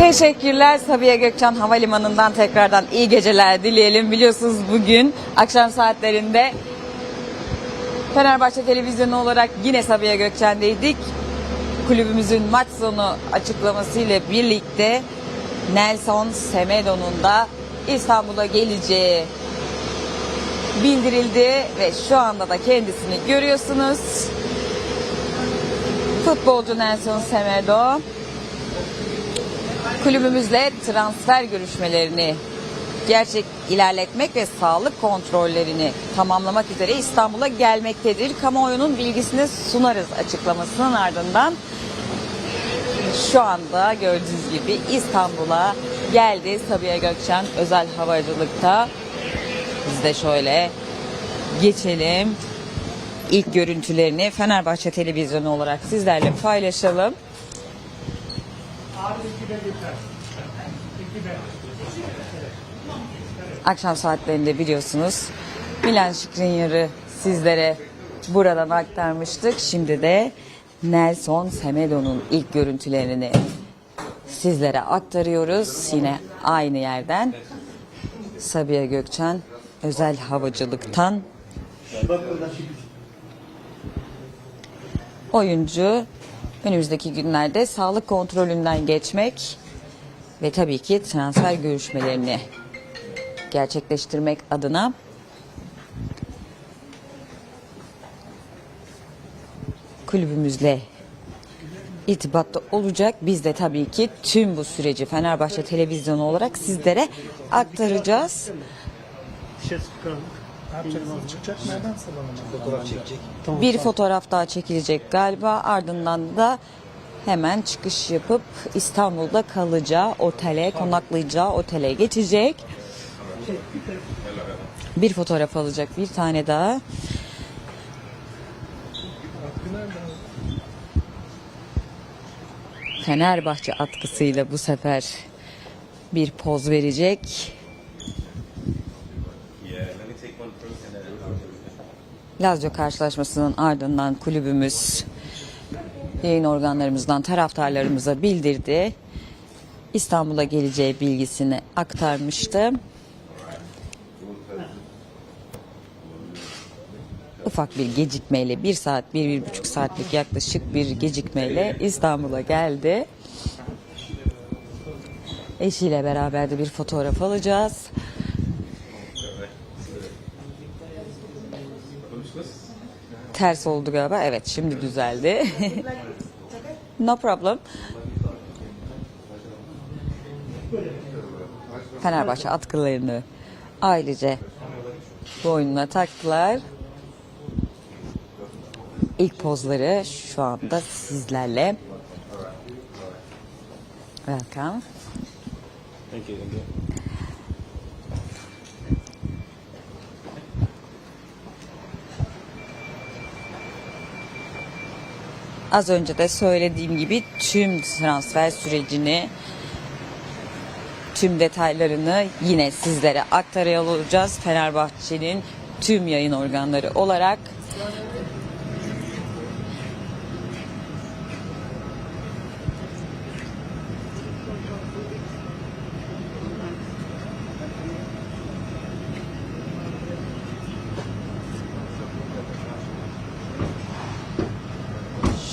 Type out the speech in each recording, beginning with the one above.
Teşekkürler Sabiha Gökçen Havalimanı'ndan tekrardan iyi geceler dileyelim. Biliyorsunuz bugün akşam saatlerinde Fenerbahçe Televizyonu olarak yine Sabiha Gökçen'deydik. Kulübümüzün maç sonu açıklamasıyla birlikte Nelson Semedo'nun da İstanbul'a geleceği bildirildi ve şu anda da kendisini görüyorsunuz. Futbolcu Nelson Semedo kulübümüzle transfer görüşmelerini gerçek ilerletmek ve sağlık kontrollerini tamamlamak üzere İstanbul'a gelmektedir. Kamuoyunun bilgisini sunarız açıklamasının ardından şu anda gördüğünüz gibi İstanbul'a geldi Sabiha Gökçen özel havacılıkta. Biz de şöyle geçelim. İlk görüntülerini Fenerbahçe Televizyonu olarak sizlerle paylaşalım. Akşam saatlerinde biliyorsunuz Milan Skriniar'ı sizlere buradan aktarmıştık. Şimdi de Nelson Semedo'nun ilk görüntülerini sizlere aktarıyoruz. Yine aynı yerden Sabiha Gökçen özel havacılıktan oyuncu önümüzdeki günlerde sağlık kontrolünden geçmek ve tabii ki transfer görüşmelerini gerçekleştirmek adına kulübümüzle irtibatta olacak. Biz de tabii ki tüm bu süreci Fenerbahçe Televizyonu olarak sizlere aktaracağız. Ne? Çıkacak nereden? Fotoğraf çekecek. Tamam, Bir tamam. fotoğraf daha çekilecek galiba. Ardından da hemen çıkış yapıp İstanbul'da kalacağı otele, konaklayacağı otele geçecek. Bir fotoğraf alacak bir tane daha. Fenerbahçe atkısıyla bu sefer bir poz verecek. Lazio karşılaşmasının ardından kulübümüz yayın organlarımızdan taraftarlarımıza bildirdi. İstanbul'a geleceği bilgisini aktarmıştı. Ufak bir gecikmeyle bir saat, bir, bir buçuk saatlik yaklaşık bir gecikmeyle İstanbul'a geldi. Eşiyle beraber de bir fotoğraf alacağız. Ters oldu galiba. Evet şimdi düzeldi. no problem. Fenerbahçe atkılarını ailece boynuna taktılar. İlk pozları şu anda sizlerle. Welcome. Thank you, thank you. Az önce de söylediğim gibi tüm transfer sürecini tüm detaylarını yine sizlere aktarıyor olacağız. Fenerbahçe'nin tüm yayın organları olarak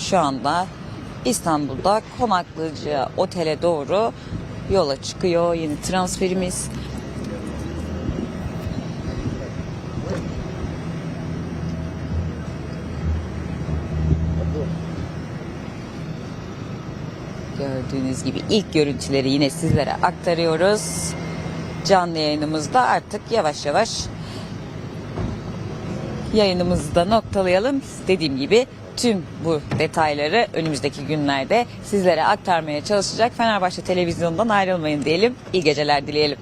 şu anda İstanbul'da konaklayacağı otele doğru yola çıkıyor yeni transferimiz. Gördüğünüz gibi ilk görüntüleri yine sizlere aktarıyoruz. Canlı yayınımızda artık yavaş yavaş yayınımızı da noktalayalım. Dediğim gibi tüm bu detayları önümüzdeki günlerde sizlere aktarmaya çalışacak Fenerbahçe Televizyonu'ndan ayrılmayın diyelim. İyi geceler dileyelim.